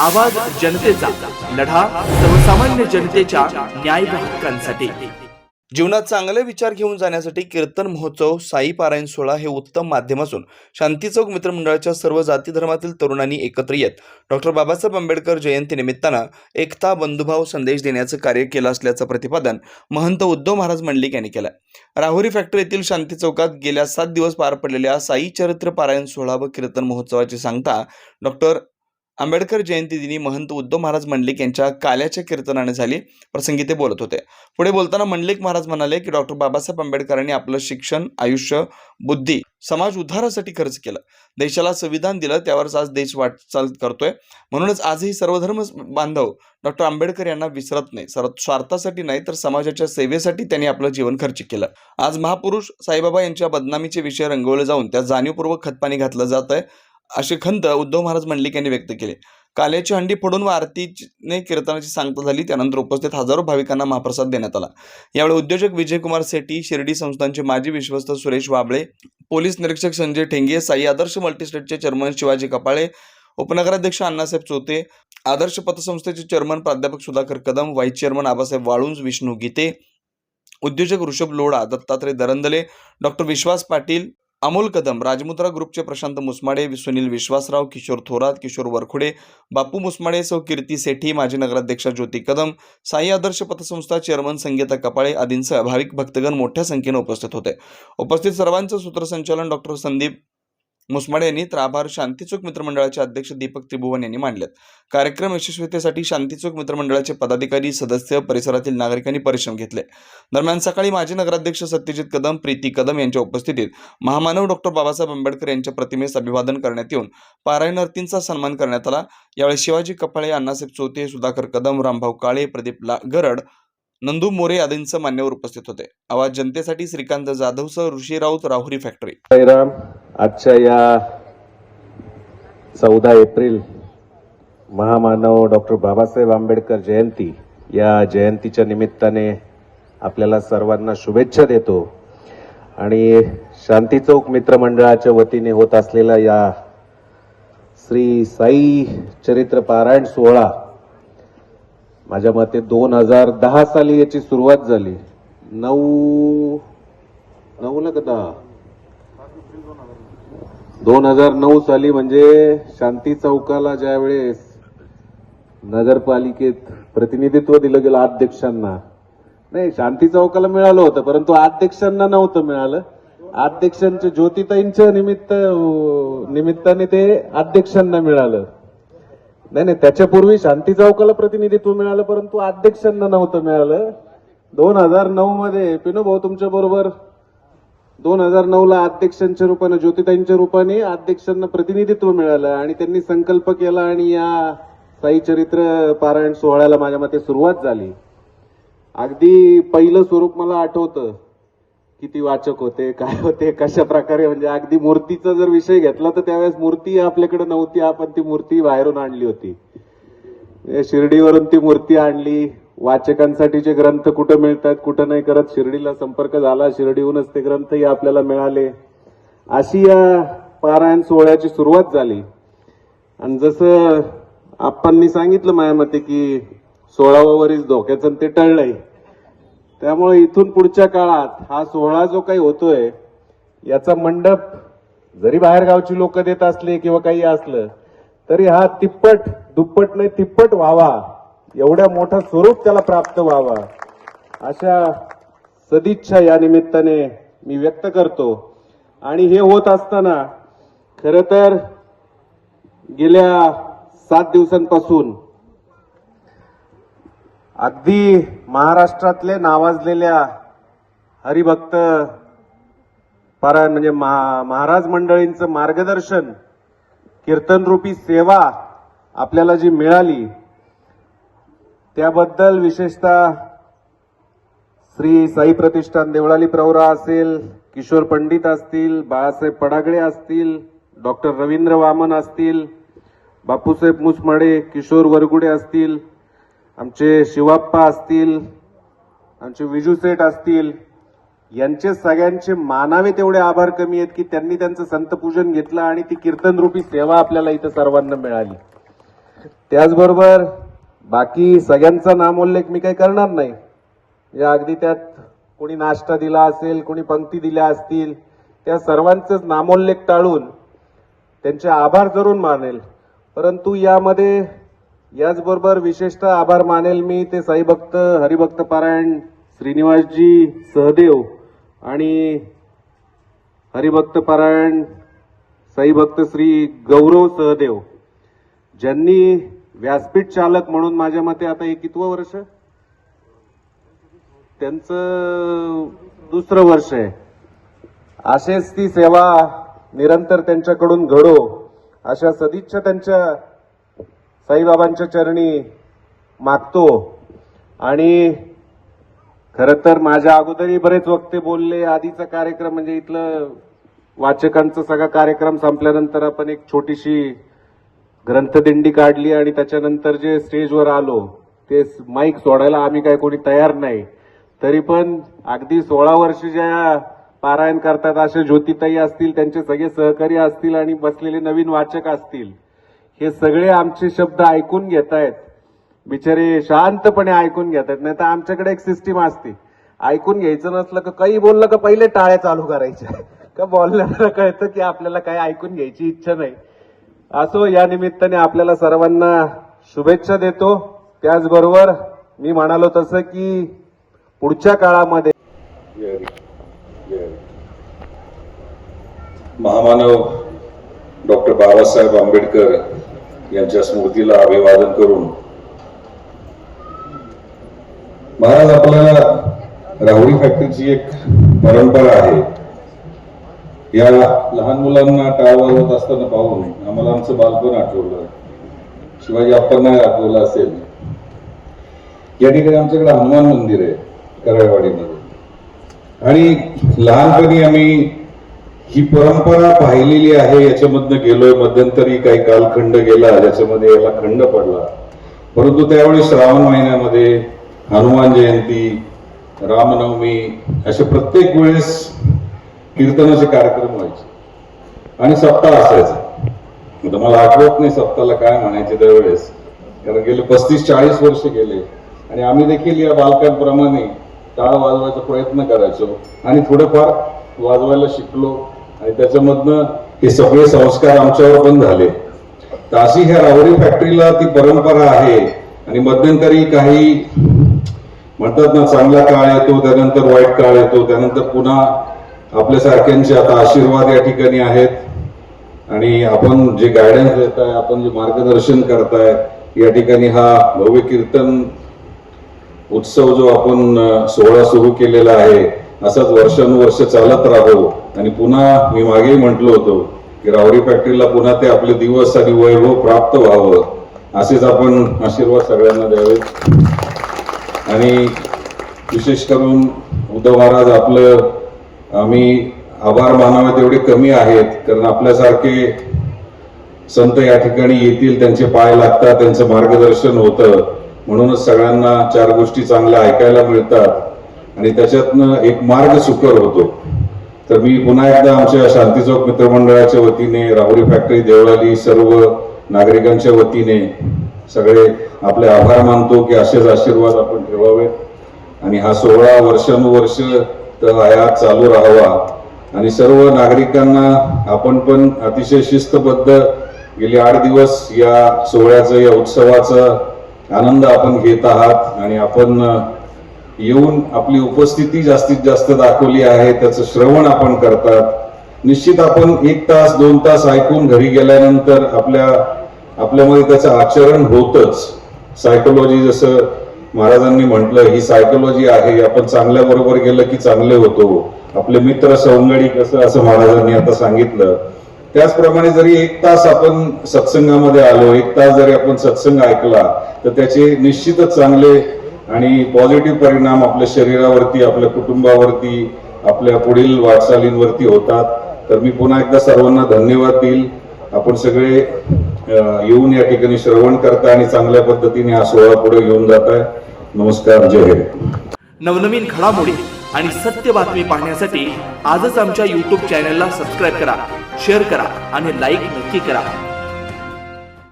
आवाज जनतेचा लढा सर्वसामान्य जनतेच्या न्याय हक्कांसाठी. जीवनात चांगले विचार घेऊन जाण्यासाठी कीर्तन महोत्सव साई पारायण सोहळा हे उत्तम माध्यम असून शांती चौक मित्रमंडळाच्या सर्व जाती धर्मातील तरुणांनी एकत्र येत. डॉक्टर बाबासाहेब आंबेडकर जयंती निमित्तानं एकता बंधुभाव संदेश देण्याचं कार्य केलं असल्याचं प्रतिपादन महंत उद्धव महाराज मंडलिक यांनी केलं. राहुरी फॅक्टरी येथील शांती चौकात गेल्या सात दिवस पार पडलेल्या साई चरित्र पारायण सोहळा व कीर्तन महोत्सवाची सांगता डॉक्टर आंबेडकर जयंती दिनी महंत उद्धव महाराज मंडलिक यांच्या काल्याच्या कीर्तनाने झाली. प्रसंगी ते बोलत होते. पुढे बोलताना मंडलिक महाराज म्हणाले की डॉक्टर बाबासाहेब आंबेडकरांनी आपलं शिक्षण आयुष्य बुद्धी समाज उद्धारासाठी खर्च केलं. देशाला संविधान दिलं त्यावरच आज देश वाटचाल करतोय. म्हणूनच आजही सर्वधर्म बांधव डॉक्टर आंबेडकर यांना विसरत नाही. सर स्वार्थासाठी नाही तर समाजाच्या सेवेसाठी त्यांनी आपलं जीवन खर्च केलं. आज महापुरुष साईबाबा यांच्या बदनामीचे विषय रंगवले जाऊन त्या जाणीवपूर्वक खतपाणी घातलं जात आहे अशी खंत उद्धव महाराज मंडलिक यांनी व्यक्त केली. काल्याची हंडी फोडून व आरतीने कीर्तनाची सांगता झाली त्यानंतर उपस्थित हजारो भाविकांना महाप्रसाद देण्यात आला. यावेळी उद्योजक विजयकुमार सेठी शिर्डी संस्थांचे माजी विश्वस्त सुरेश वाबळे पोलीस निरीक्षक संजय ठेंगे साई आदर्श मल्टीस्टेटचे चेअरमन शिवाजी कपाळे उपनगराध्यक्ष अण्णासाहेब चोते आदर्श पतसंस्थेचे चेअरमन प्राध्यापक सुधाकर कदम व्हाईस चेअरमन आबासाहेब वाळुंज विष्णू गीते उद्योजक ऋषभ लोढा दत्तात्रय दरंदले डॉक्टर विश्वास पाटील अमोल कदम राजमुद्रा ग्रुपचे प्रशांत मुसमाडे सुनील विश्वासराव किशोर थोरात किशोर वरखुडे बापू मुसमाडे सौ कीर्ती सेठी माजी नगराध्यक्षा ज्योती कदम साई आदर्श पतसंस्था चेअरमन संगीता कपाळे आदींसह भाविक भक्तगण मोठ्या संख्येने उपस्थित होते. उपस्थित सर्वांचं सूत्रसंचालन डॉक्टर संदीप मुसमाडे यांनी तर आभार शांतीचौक मित्रमंडळाचे अध्यक्ष दीपक त्रिभुवन यांनी मांडलेत. कार्यक्रम यशस्वीतेसाठी शांतीचौक मित्रमंडळाचे पदाधिकारी सदस्य परिसरातील नागरिकांनी परिश्रम घेतले. दरम्यान सकाळी माजी नगराध्यक्ष सत्यजित कदम प्रीती कदम यांच्या उपस्थितीत महामानव डॉक्टर बाबासाहेब आंबेडकर यांच्या प्रतिमेस अभिवादन करण्यात येऊन पारायणार्थींचा सन्मान करण्यात आला. यावेळी शिवाजी कपाळे अण्णासाहेब चोते सुधाकर कदम रामभाऊ काळे प्रदीप ला गरड नंदू मोरे आदींसह मान्यवर उपस्थित होते. आवाज जनतेसाठी श्रीकांत जाधवसह ऋषी राऊत राहुरी फॅक्टरी. साईराम आजच्या या चौदा एप्रिल महामानव डॉक्टर बाबासाहेब आंबेडकर जयंती या जयंतीच्या निमित्ताने आपल्याला सर्वांना शुभेच्छा देतो. आणि शांती चौक मित्रमंडळाच्या वतीने होत असलेला या श्री साई चरित्र पारायण सोहळा माझ्या मते दोन हजार दहा साली याची सुरुवात झाली. नऊ नऊला का दहा? दोन हजार नऊ साली म्हणजे शांती चौकाला ज्या वेळेस नगरपालिकेत प्रतिनिधित्व दिलं गेलं अध्यक्षांना. नाही शांती चौकाला मिळालं होतं परंतु अध्यक्षांना नव्हतं मिळालं. अध्यक्षांच्या ज्योतिताईंच्या निमित्त निमित्ताने ते अध्यक्षांना मिळालं. नाही नाही त्याच्यापूर्वी शांती चौकाला प्रतिनिधित्व मिळालं परंतु अध्यक्षांना नव्हतं मिळालं. दोन हजार नऊ मध्ये पिनू भाऊ तुमच्या बरोबर दोन हजार नऊ ला अध्यक्षांच्या रूपाने ज्योतिताईंच्या रूपाने अध्यक्षांना प्रतिनिधित्व मिळालं आणि त्यांनी संकल्प केला आणि या साई चरित्र पारायण सोहळ्याला माझ्या मते सुरुवात झाली. अगदी पहिलं स्वरूप मला आठवतं. किती वाचक होते काय होते कशा प्रकारे म्हणजे अगदी मूर्तीचा जर विषय घेतला तर त्यावेळेस मूर्ती आपल्याकडे नव्हती आपण ती मूर्ती बाहेरून आणली होती. शिर्डीवरून ती मूर्ती आणली. वाचकांसाठीचे ग्रंथ कुठं मिळतात कुठं नाही करत शिर्डीला संपर्क झाला शिर्डीहूनच ते ग्रंथही आपल्याला मिळाले. अशी या पारायण सोहळ्याची सुरुवात झाली. आणि जसं आप्पांनी सांगितलं माझ्या मते की सोळावा वरीस धोक्याचं आणि ते टळलंय. त्यामुळे इथून पुढच्या काळात हा सोहळा जो काही होतोय याचा मंडप जरी बाहेरगावची लोक देत असले किंवा काही असलं तरी हा तिप्पट दुप्पट नाही तिप्पट व्हावा. एवढ्या मोठा स्वरूप त्याला प्राप्त व्हावा. अशा सदिच्छा या निमित्ताने मी व्यक्त करतो. आणि हे होत असताना खर तर गेल्या सात दिवसांपासून अगदी महाराष्ट्रातले नावाजलेल्या हरिभक्त पारायण म्हणजे महा- महाराज मंडळींचं मार्गदर्शन कीर्तनरूपी सेवा आपल्याला जी मिळाली त्याबद्दल विशेषतः श्री साई प्रतिष्ठान देवळाली प्रवरा असेल किशोर पंडित असतील बाळासाहेब पडागळे असतील डॉक्टर रवींद्र वामन असतील बापूसाहेब मुसमाडे किशोर वरगुडे असतील आमचे शिवाप्पा असतील आमचे विजू सेठ असतील यांचे सगळ्यांचे मानावे तेवढे आभार कमी आहेत की त्यांनी त्यांचं संतपूजन घेतलं आणि ती कीर्तनरूपी सेवा आपल्याला इथं सर्वांना मिळाली. त्याचबरोबर बाकी सगळ्यांचा नामोल्लेख मी काही करणार नाही. या अगदी त्यात कोणी नाश्ता दिला असेल कोणी पंक्ती दिल्या असतील त्या सर्वांचंच नामोल्लेख टाळून त्यांचे आभार जरूर मानेल. परंतु यामध्ये याचबरोबर विशेषतः आभार मानेल मी ते साईभक्त हरिभक्त पारायण श्रीनिवासजी सहदेव आणि हरिभक्त पारायण साईभक्त श्री गौरव सहदेव. ज्यांनी व्यासपीठ चालक म्हणून माझ्या मते आता हे कितवं वर्ष? त्यांचं दुसरं वर्ष आहे. असेच ती सेवा निरंतर त्यांच्याकडून घडो अशा सदिच्छा त्यांच्या साईबाबांच्या चरणी मागतो. आणि खरं तर माझ्या अगोदरही बरेच वक्ते बोलले आधीचा कार्यक्रम म्हणजे इथलं वाचकांचा सगळा कार्यक्रम संपल्यानंतर आपण एक छोटीशी ग्रंथदिंडी काढली आणि त्याच्यानंतर जे स्टेजवर आलो ते माईक सोडायला आम्ही काय कोणी तयार नाही. तरी पण अगदी सोळा वर्ष ज्या पारायण करतात असे ज्योतिताई असतील त्यांचे सगळे सहकारी असतील आणि बसलेले नवीन वाचक असतील हे सगळे आमचे शब्द ऐकून घेत आहेत. बिचारे शांतपणे ऐकून घेतायत नाही तर आमच्याकडे एक सिस्टीम असते. ऐकून घ्यायचं नसलं का काही बोललं का पहिले टाळ्या चालू करायच्या. का बोलल्याला कळतं की आपल्याला काही ऐकून घ्यायची इच्छा नाही. असो या निमित्ताने आपल्याला सर्वांना शुभेच्छा देतो. त्याचबरोबर मी म्हणालो तसं की पुढच्या काळामध्ये महामानव डॉक्टर बाबासाहेब आंबेडकर यांच्या स्मृतीला अभिवादन करून. महाराज आपल्याला राहुरी फॅक्टरीची एक परंपरा आहे. या लहान मुलांना टाळ वाजवत असताना पाहून आम्हाला आमचं बालपण आठवलं. शिवाजी आपण आठवलं असेल. या ठिकाणी आमच्याकडे हनुमान मंदिर आहे करळवाडीमध्ये आणि लहानपणी आम्ही ही परंपरा पाहिलेली आहे याच्यामधनं गेलोय मध्यंतरी काही कालखंड गेला ज्याच्यामध्ये याला खंड पडला. परंतु त्यावेळी श्रावण महिन्यामध्ये हनुमान जयंती रामनवमी असे प्रत्येक वेळेस कीर्तनाचे कार्यक्रम व्हायचे. आणि सप्ताह असायचा. आता मला आठवत नाही सप्ताहाला काय म्हणायचे त्यावेळेस. कारण गेले पस्तीस चाळीस वर्ष गेले. आणि आम्ही देखील या बालकांप्रमाणे टाळ वाजवायचा प्रयत्न करायचो. आणि थोडंफार वाजवायला शिकलो. आणि त्याच्यामधनं हे सगळे संस्कार आमच्यावर पण झाले. तर अशी ह्या रावरी फॅक्टरीला ती परंपरा आहे. आणि मध्यंतरी काही म्हणतात ना चांगला काळ येतो त्यानंतर वाईट काळ येतो त्यानंतर पुन्हा आपल्यासारख्यांचे आता आशीर्वाद या ठिकाणी आहेत. आणि आपण जे गायडन्स देताय आपण जे मार्गदर्शन करताय या ठिकाणी हा भव्य कीर्तन उत्सव जो आपण सोहळा सुरू केलेला आहे असाच वर्षानुवर्ष चालत राहो. आणि पुन्हा मी मागेही म्हटलो होतो की रावरी फॅक्टरीला पुन्हा ते आपले दिवस आणि वैभव हो प्राप्त व्हावं. असेच आपण आशीर्वाद सगळ्यांना द्यावेत आणि विशेष करून उद्धव महाराज आपलं आम्ही आभार मानावे तेवढे कमी आहेत. कारण आपल्यासारखे संत या ठिकाणी येतील त्यांचे पाय लागतात त्यांचं मार्गदर्शन होतं. म्हणूनच सगळ्यांना चार गोष्टी चांगल्या ऐकायला मिळतात. आणि त्याच्यातनं एक मार्ग सुकर होतो. तर मी पुन्हा एकदा आमच्या शांती चौक मित्रमंडळाच्या वतीने राहुरी फॅक्टरी देवळाली सर्व नागरिकांच्या वतीने सगळे आपले आभार मानतो की असेच आशीर्वाद आपण ठेवावेत. आणि हा सोहळा वर्षानुवर्ष तर आयात चालू राहावा. आणि सर्व नागरिकांना आपण पण अतिशय शिस्तबद्ध गेले आठ दिवस या सोहळ्याचं या उत्सवाचा आनंद आपण घेत आहात. आणि आपण येऊन आपली उपस्थिती जास्तीत जास्त दाखवली आहे त्याचं श्रवण आपण करतात. निश्चित आपण एक तास दोन तास ऐकून घरी गेल्यानंतर आपल्या आपल्यामध्ये त्याचं आचरण होतच. सायकोलॉजी जसं महाराजांनी म्हटलं ही सायकोलॉजी आहे आपण चांगल्या बरोबर गेलं की चांगले होतो. आपले मित्र सवंगडी कसं असं महाराजांनी आता सांगितलं. त्याचप्रमाणे जरी एक तास आपण सत्संगामध्ये आलो एक तास जरी आपण सत्संग ऐकला तर त्याचे निश्चितच चांगले आणि पॉझिटिव्ह परिणाम आपल्या शरीरावरती आपल्या कुटुंबावरती आपल्या पुढील वाटचालींवरती होतात. तर मी पुन्हा एकदा सर्वांना धन्यवाद देईल. आपण सगळे येऊन या ठिकाणी श्रवण करता आणि चांगल्या पद्धतीने हा सोहळा पुढे घेऊन जात आहे. नमस्कार जय हिंद. नवनवीन घडामोडी आणि सत्य बातमी पाहण्यासाठी आजच आमच्या यूट्यूब चॅनलला सबस्क्राईब करा शेअर करा आणि लाईक नक्की करा.